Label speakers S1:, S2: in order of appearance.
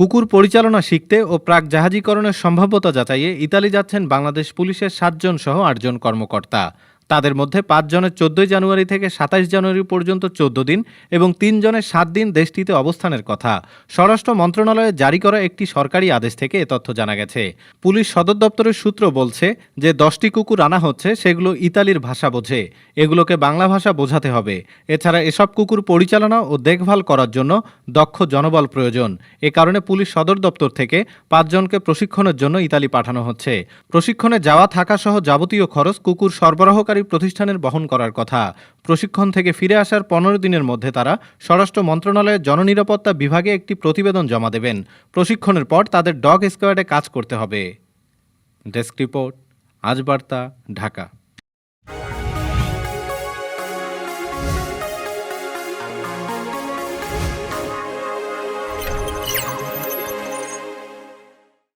S1: কুকুর পরিচালনা শিখতে ও প্রাক জাহাজীকরণের সম্ভাব্যতা যাচাইয়ে ইতালি যাচ্ছেন বাংলাদেশ পুলিশের সাতজন সহ আটজন কর্মকর্তা। তাদের মধ্যে পাঁচজনের চোদ্দই জানুয়ারি থেকে সাতাইশ জানুয়ারি পর্যন্ত চোদ্দ দিন এবং তিনজনের সাত দিন দেশটিতে অবস্থানের কথা। স্বরাষ্ট্র মন্ত্রণালয়ে জারি করা একটি সরকারি আদেশ থেকে এ তথ্য জানা গেছে। পুলিশ সদর দপ্তরের সূত্র বলছে যে দশটি কুকুর আনা হচ্ছে, সেগুলো ইতালির ভাষা বোঝে। এগুলোকে বাংলা ভাষা বোঝাতে হবে। এছাড়া এসব কুকুর পরিচালনা ও দেখভাল করার জন্য দক্ষ জনবল প্রয়োজন। এ কারণে পুলিশ সদর দপ্তর থেকে পাঁচজনকে প্রশিক্ষণের জন্য ইতালি পাঠানো হচ্ছে। প্রশিক্ষণে যাওয়া থাকা সহ যাবতীয় খরচ কুকুর সরবরাহকারী প্রতিষ্ঠানের বহন করার কথা। প্রশিক্ষণ থেকে ফিরে আসার পনেরো দিনের মধ্যে তারা স্বরাষ্ট্র মন্ত্রণালয়ের জননিরাপত্তা বিভাগে একটি প্রতিবেদন জমা দেবেন। প্রশিক্ষণের পর তাদের ডগ স্কোয়াডে কাজ করতে হবে। ডেস্ক রিপোর্ট, আজ বার্তা, ঢাকা।